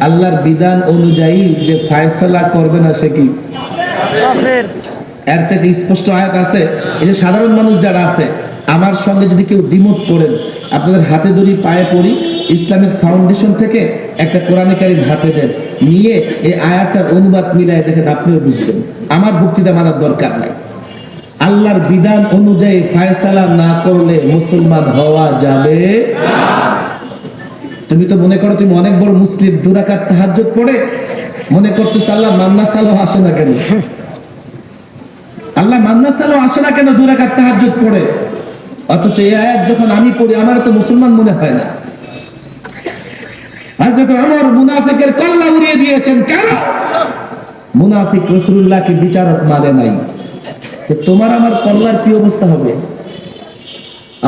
আল্লাহর বিধান অনুযায়ী যে ফায়সালা করবে না সে কি? এর থেকে স্পষ্ট আয়াত আছে এই যে সাধারণ মানুষ যারা আছে আমার সঙ্গে যদি কেউ দ্বিমত করেন আপনাদের হাতে ধরি পায়ে পড়ি ইসলামিক ফাউন্ডেশন থেকে একটা কোরআনে কারিম হাতে দেন নিয়ে এই আয়াতটার অনুবাদ মিলায় দেখেন আপনিও বুঝবেন। আমার বক্তৃতা মানার দরকার নাই। আল্লাহর বিধান অনুযায়ী ফায়সালা না করলে মুসলমান হওয়া যাবে তুমি তো মনে করো তুমি অনেক বড় মুসলিম দুরাকাত তাহাজ্জুদ পড়ে, মনে করতেছ আল্লাহ মান্না সালো আসে না কেন? আল্লাহ মান্না সালো আসে না কেন দুরাকাত তাহাজ্জুদ পড়ে? অথচ এই আয়াত যখন আমি পড়ি আমার তো মুসলমান মনে হয় না। মুনাফিকের কল্লা উড়িয়ে দিয়েছেন, কেন? মুনাফিক বিচারক মানে নাই। তো তোমার আমার কল্লার কি অবস্থা হবে?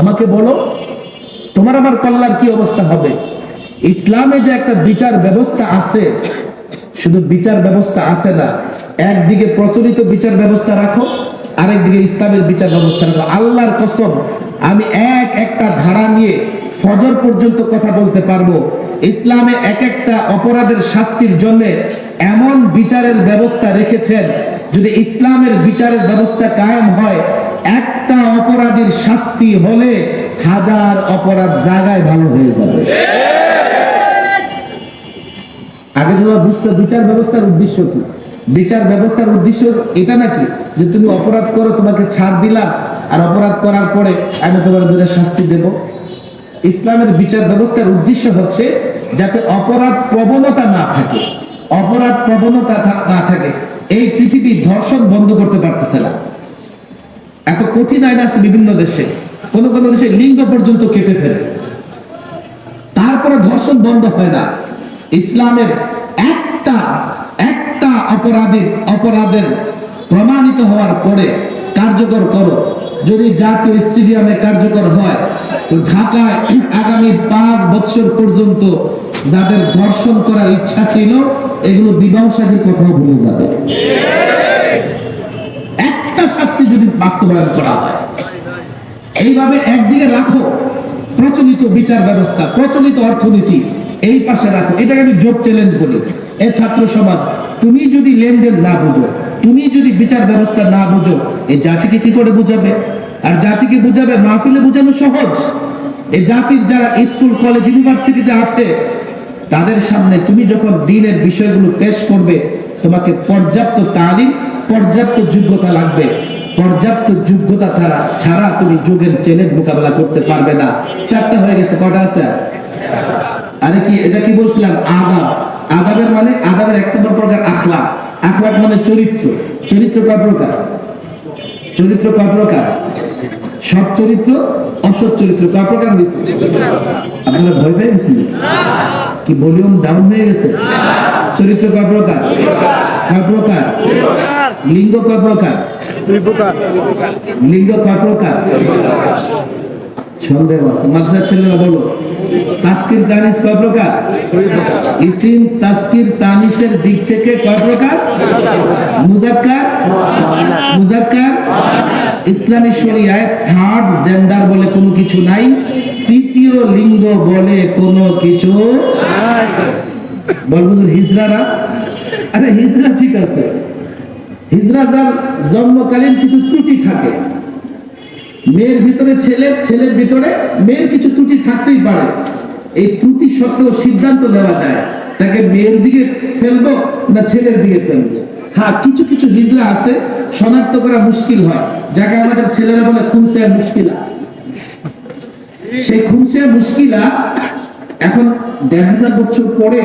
আমাকে বলো, তোমার আমার কল্লার কি অবস্থা হবে? ইসলামে যে একটা বিচার ব্যবস্থা আছে, শুধু বিচার ব্যবস্থা আছে না, একদিকে প্রচলিত বিচার ব্যবস্থা রাখো, আরেকদিকে ইসলামের বিচার ব্যবস্থা রাখো। আল্লাহর কসম, আমি এক একটা ধারা নিয়ে ফজর পর্যন্ত কথা বলতে পারব। ইসলামে এক একটা অপরাধের শাস্তির জন্য এমন বিচারের ব্যবস্থা রেখেছেন, যদি ইসলামের বিচারের ব্যবস্থা কায়েম হয়, একটা অপরাধীর শাস্তি হলে হাজার অপরাধ জায়গায় ভালো হয়ে যাবে। আগে তোমার বুঝতে বিচার ব্যবস্থার উদ্দেশ্য কি? বিচার ব্যবস্থার উদ্দেশ্য এটা নাকি? যে তুমি অপরাধ করো, তোমাকে ছাড় দিলাম, আর অপরাধ করার পরে আমি তোমার ধরে শাস্তি দেব। ইসলামের বিচার ব্যবস্থার উদ্দেশ্য হচ্ছে যাতে অপরাধ প্রবণতা না থাকে। অপরাধ প্রবণতা না থাকে। এই পৃথিবী ধর্ষণ বন্ধ করতে পারতেছে না। এত কঠিন আইন আছে বিভিন্ন দেশে। কোন কোন দেশে লিঙ্গ পর্যন্ত কেটে ফেলে। তারপরে ধর্ষণ বন্ধ হয় না। ইসলামের একটা একটা অপরাধীর অপরাধের প্রমাণিত হওয়ার পরে কার্যকর করো। যদি জাতীয় স্টেডিয়ামে কার্যকর হয়, তো ঢাকায় আগামী পাঁচ বছর পর্যন্ত যাদের ধর্ষণ করার ইচ্ছা ছিল, এগুলো বিবাহ সাদীর কথাও ভুলে যাবে। একটা শাস্তি যদি বাস্তবায়ন করা হয় এইভাবে একদিকে রাখো প্রচলিত বিচার ব্যবস্থা, প্রচলিত অর্থনীতি, এই পাশে রাখো। এটাকে আমি যোগ চ্যালেঞ্জ বলি। এ ছাত্র সমাজ, তুমি যদি লেনদেন না বুঝো, তুমি যদি বিচার ব্যবস্থা না বুঝো এই জাতিকে কি করে বুঝাবে? আর জাতিকে বুঝাবে মাহফিলে বুঝানো সহজ। এই জাতির যারা স্কুল, কলেজ, ইউনিভার্সিটিতে আছে, তাদের সামনে তুমি যখন দিনের বিষয়গুলো পেশ করবে, তোমাকে পর্যাপ্ত তালিম, পর্যাপ্ত যোগ্যতা লাগবে। পর্যাপ্ত যোগ্যতা ছাড়া ছাড়া তুমি যুগের চ্যালেঞ্জ মোকাবেলা করতে পারবে না। চারটা হয়ে গেছে, কটা আছে? আরে কি, এটা কি বলছিলাম? আদাব। আদাবের মানে আদাবের এক নম্বর প্রকার আখলাক। আখলাক মানে চরিত্র। চরিত্র কয় প্রকার? চরিত্র কয় প্রকার? সৎ চরিত্র, অসৎ চরিত্র কয় প্রকার হয়েছে আপনারা ভয় পেয়ে গেছেন? কি ভলিউম ডাউন হয়ে গেছে? চরিত্র কয় প্রকার? কয় প্রকার? লিঙ্গ কয় প্রকার? দুই প্রকার লিঙ্গ কয় প্রকার সন্দেহ আছে। মাদ্রাসার ছেলেরা বলো তাস্কির তানিস কয় প্রকার ইসিম তাস্কির তানিসের দিক থেকে কয় প্রকার মুজাক্কার মুজাক্কার ইসলামী শরিয়ায় থার্ড জেন্ডার বলে কোনো কিছু নাই তৃতীয় লিঙ্গ বলে কোনো কিছু বলব যে হিজড়ারা আরে হিজড়া ঠিক আছে। হিজড়া জন্মকালীন কিছু ত্রুটি থাকে। মেয়ের ভিতরে ছেলে, ছেলের ভিতরে মেয়ের কিছু ত্রুটি থাকতেই পারে। এই ত্রুটি সত্ত্বেও সিদ্ধান্ত নেওয়া যায়, তাকে মেয়ের দিকে ফেলব না ছেলের দিকে ফেলব। হ্যাঁ কিছু কিছু হিজড়া আছে, শনাক্ত করা মুশকিল হয়। যাকে আমাদের ছেলেরা বলে খুনসে মুশকিলা। সেই খুনসে মুশকিলা এখন দেড় হাজার বছর পরে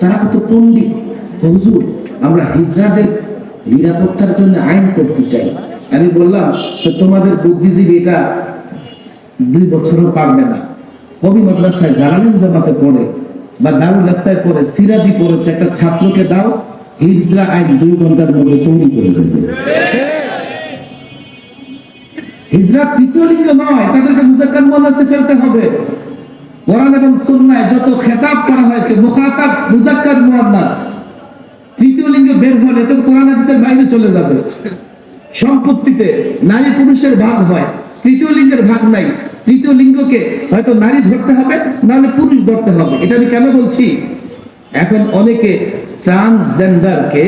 তারা কত পণ্ডিত। হুজুর, আমরা হিজড়াদের নিরাপত্তার জন্য আইন করতে চাই। আমি বললাম, তো তোমাদের বুদ্ধিজীবী এটা দুই বছরও পারবে না। কবি মাদ্রাসায় জালালিন জামাতে পড়ে বা দারুল লেফতায় পড়ে, সিরাজি পড়েছে, একটা ছাত্রকে দাও, হিজরা আইন দুই ঘণ্টার মধ্যে তৈরি করে দেবে। হিজরা তৃতীয় লিঙ্গ নয়, তাদেরকে মুজাক্কার মুয়ান্নাসে ফেলতে হবে। কোরআন এবং সুন্নায় যত খেতাব করা হয়েছে, মুখাতাব মুজাক্কার মুয়ান্নাস তৃতীয় লিঙ্গে বের হলে তো কোরআন হাদিসের বাইরে চলে যাবে। সম্পত্তিতে নারী পুরুষের ভাগ হয়, তৃতীয় লিঙ্গের ভাগ নাই। তৃতীয় লিঙ্গকে হয়তো নারী ধরতে হবে, নাহলে পুরুষ ধরতে হবে। এটা আমি কেন বলছি? এখন অনেকে ট্রান্সজেন্ডারকে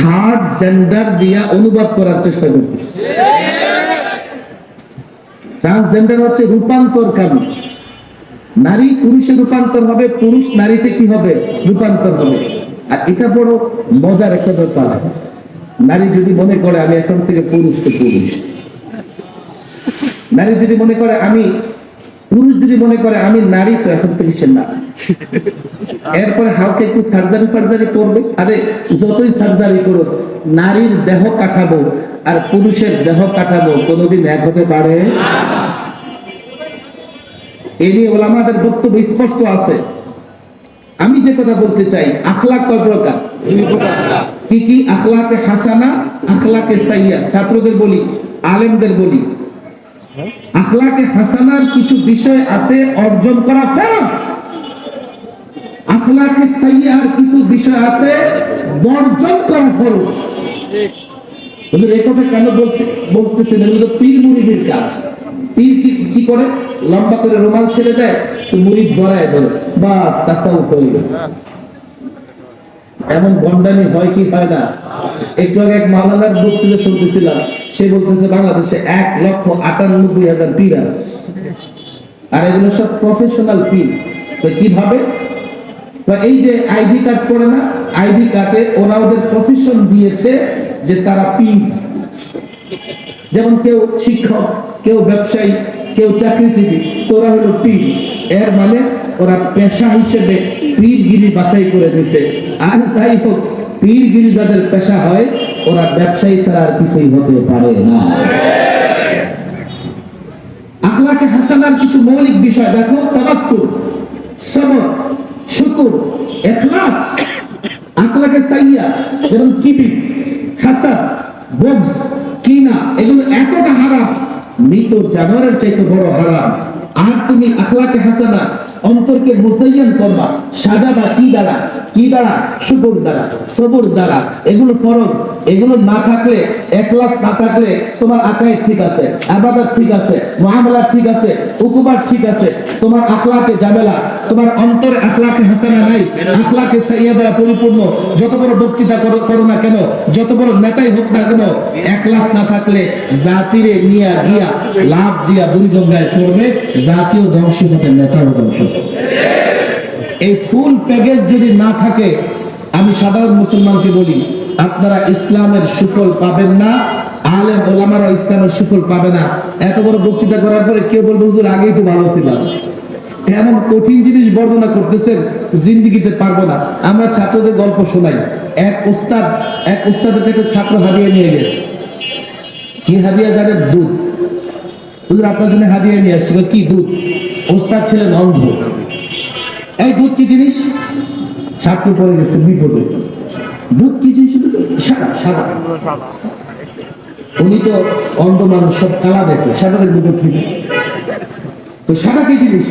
থার্ড জেন্ডার দিয়া অনুবাদ করার চেষ্টা করতেছে। ট্রান্সজেন্ডার হচ্ছে রূপান্তরকারী। নারী পুরুষে রূপান্তর হবে, পুরুষ নারীতে কি হবে? রূপান্তর হবে। আর এটা বড় মজার একটা ব্যাপার। নারী যদি মনে করে আমি এখন থেকে পুরুষ, তো পুরুষ। নারী যদি মনে করে আমি, পুরুষ যদি মনে করে আমি নারী, তো এখন থেকে সে না। এরপরে হালকা একটু সার্জারি ফার্জারি করবে। আরে, যতই সার্জারি করুক, নারীর দেহ কাঠাবো আর পুরুষের দেহ কাঠাবো কোনোদিন এক হতে পারে? এ নিয়ে ওলামাদের বক্তব্য স্পষ্ট আছে। আমি যে কথা বলতে চাই কয় প্রকার কি কি? আখলাকে হাসানা, আখলাকে সাইয়া। ছাত্রদের বলি, আলেমদের বলি। আখলাকে হাসানার কিছু বিষয় আছে, অর্জন করা আখলাকে সাইয়ার কিছু বিষয় আছে, বর্জন করা ফরজ। কথা কেন বলছে বলতেছেন? এগুলো পীর মুরিদের কাজ। কি করে? লম্বা করে রুমাল ছেড়ে দেয় মুরিদ জড়ায় ধরে। বাস এমন হয় কি হয় না? একটু আগে এক বক্তৃতা শুনতেছিলাম। সে বলতেছে, বাংলাদেশে এক লক্ষ আটানব্বই হাজার পীর আছে। আর এগুলো সব প্রফেশনাল পীর। তো কীভাবে তো এই যে আইডি কার্ড করে না, আইডি কার্ডে ওরা ওদের প্রফেশন দিয়েছে যে তারা পীর। যেমন কেউ শিক্ষক, কেউ ব্যবসায়ী, কেউ চাকরিজীবী, তোরা হলো পীর। এর মানে ওরা পেশা হিসেবে পীরগিরি বাছাই করে দিছে আর যাই হোক, পীরগিরি যাদের পেশা হয়, ওরা ব্যবসায়ী ছাড়া আর কিছুই হতে পারে না। আখলাকে হাসানার কিছু মৌলিক বিষয় দেখো তাবাক্কুর সবর, শুকুর ইখলাস আখলাকে সাইয়া যেমন কিবি হাসাদ বগস। কিনা এগুলো এতটা হারাম মৃত জানোয়ারের চাইতে বড় হারাম। আর তুমি আখলাকে হাসানা অন্তরকে মোজাইয়ান করবা। সাজাবা কি দ্বারা? কি দ্বারা? শুকুর দ্বারা। সবুর দ্বারা। এগুলো ফরজ। এগুলো না থাকলে একলাস না থাকলে তোমার আকায় ঠিক আছে, আবাদত ঠিক আছে মহামলা ঠিক আছে, উকুবার ঠিক আছে। তোমার আখলাকে জামেলা তোমার অন্তরে আখলাকে হাসানা নাই। আখলাকে সাইয়া দ্বারা পরিপূর্ণ। যত বড় বক্তৃতা করো না কেন, যত বড় নেতাই হোক না কেন একলাস না থাকলে জাতিরে নিয়া গিয়া লাভ দিয়া বুড়িগঙ্গায় পড়বে। জাতীয় ধ্বংস হবে নেতাও ধ্বংস। হবে। এই ফুল প্যাকেজ যদি না থাকে, আমি সাধারণ মুসলমানকে বলি, আপনারা ইসলামের সুফল পাবেন না, আলেম ওলামারা ইসলামের সুফল পাবে না। এত বড় বক্তৃতা করার পরে কেউ বলবে, হুজুর, আগেই তো ভালো ছিলাম। এমন কঠিন জিনিস বর্ণনা করতেছেন, জিন্দিগিতে পারব না। আমরা ছাত্রদের গল্প শোনাই। এক উস্তাদ, এক উস্তাদের কাছে ছাত্র হারিয়ে নিয়ে গেছে। কি হারিয়ে যাবে দুধ। হুজুর, আপনার জন্য হাদিয়া নিয়ে আসছে। কি দুধ? ওস্তাদ ছিলেন অন্ধ এই দুধ কি জিনিস? ছাত্র পড়ে গেছে বিপদে। দুধ কি জিনিস? সাদা সাদা। উনি তো অন্ধ মানুষ সব কালা দেখে সাদাদের বিপদ থেকে তো সাদা কি জিনিস?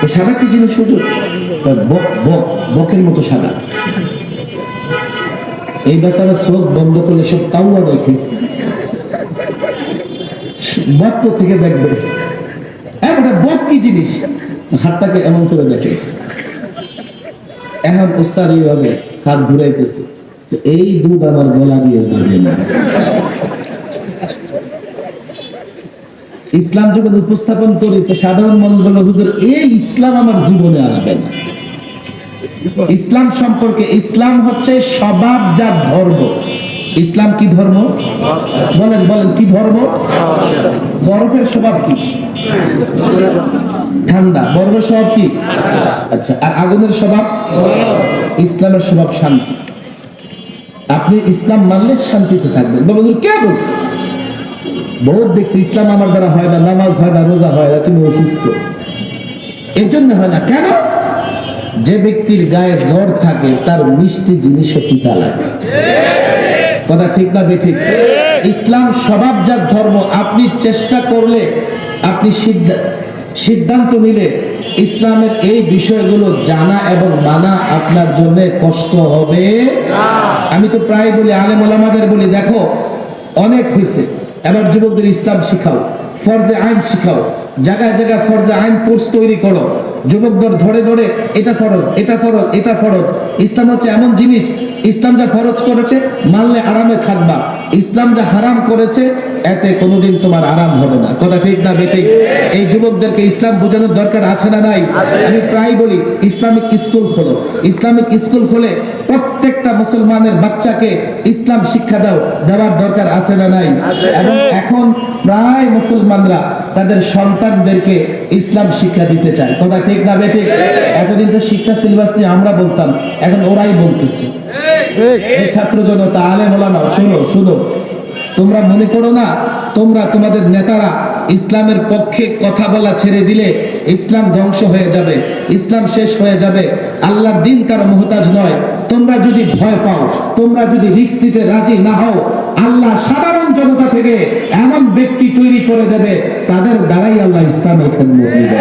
তো সাদা কি জিনিস হুজুর? বকের মতো সাদা। এই বেচারা চোখ বন্ধ করলে সব কাউয়া দেখে। বক্ত থেকে দেখবে। হ্যাঁ ওটা বক কি জিনিস? হাতটাকে এমন করে দেখে। এখন উস্তাদ এইভাবে হাত ঘুরাইতেছে। এই দুধ আমার গলা দিয়ে যাবে না। ইসলাম যখন উপস্থাপন করি, তো সাধারণ মানুষ বলে, হুজুর, এই ইসলাম আমার জীবনে আসবে না। ইসলাম সম্পর্কে ইসলাম হচ্ছে স্বভাবজাত ধর্ম। ইসলাম কি ধর্ম? বলেন বলেন, কি ধর্ম? বরফের স্বভাব কি? ঠান্ডা। বরফের স্বভাব কি? আচ্ছা আর আগুনের স্বভাব? ইসলামের স্বভাব শান্তি। আপনি ইসলাম মানলে শান্তিতে থাকবেন। বাবা কে বলছে? বহুত দেখছি ইসলাম আমার দ্বারা হয় না, নামাজ হয় না, রোজা হয় না তুমি অসুস্থ। এই জন্য হয় না। কেন? যে ব্যক্তির গায়ে জ্বর থাকে, তার মিষ্টি জিনিসও তিতা লাগে। কথা ঠিক না বেঠিক? ইসলাম স্বভাবজাত ধর্ম আপনি চেষ্টা করলে আপনি সিদ্ধান্ত নিলে ইসলামের এই বিষয়গুলো জানা এবং মানা আপনার জন্য কষ্ট হবে। আমি তো প্রায় বলি আলেম ওলামাদের বলি দেখো অনেক হয়েছে এবার যুবকদের ইসলাম শিখাও ফরজে আইন শিখাও জায়গায় জায়গায় ফরজে আইন কোর্স তৈরি করো। যুবকদের ধরে ধরে এটা ফরজ এটা ফরজ এটা ফরজ। ইসলাম হচ্ছে এমন জিনিস ইসলাম যা ফরজ করেছে, মানলে আরামে থাকবা। ইসলাম যা হারাম করেছে, এতে কোনোদিন তোমার আরাম হবে না। কথা ঠিক না বেঠিক? এই যুবকদেরকে ইসলাম বোঝানোর দরকার আছে না নাই? আমি প্রায় বলি, ইসলামিক স্কুল খোলো। ইসলামিক স্কুল খোলে প্রত্যেকটা মুসলমানের বাচ্চাকে ইসলাম শিক্ষা দাও, দেওয়ার দরকার আছে না নাই? এবং এখন প্রায় মুসলমানরা তাদের সন্তানদেরকে ইসলাম শিক্ষা দিতে চায়। কথা ঠিক না বেঠিক? এতদিন তো শিক্ষা সিলেবাস নিয়ে আমরা বলতাম, এখন ওরাই বলতেছে। ছাত্র জনতা, আলেম ওলামা শুনো শুনো। তোমরা মনে করো না, তোমরা তোমাদের নেতারা ইসলামের পক্ষে কথা বলা ছেড়ে দিলে ইসলাম ধ্বংস হয়ে যাবে, ইসলাম শেষ হয়ে যাবে। আল্লাহর দিন কারও মোহতাজ নয়। তোমরা যদি ভয় পাও, তোমরা যদি রিক্স নিতে রাজি না হও, আল্লাহ সাধারণ জনতা থেকে এমন ব্যক্তি তৈরি করে দেবে, তাদের দ্বারাই আল্লাহ ইসলামের খেদমত নেবে।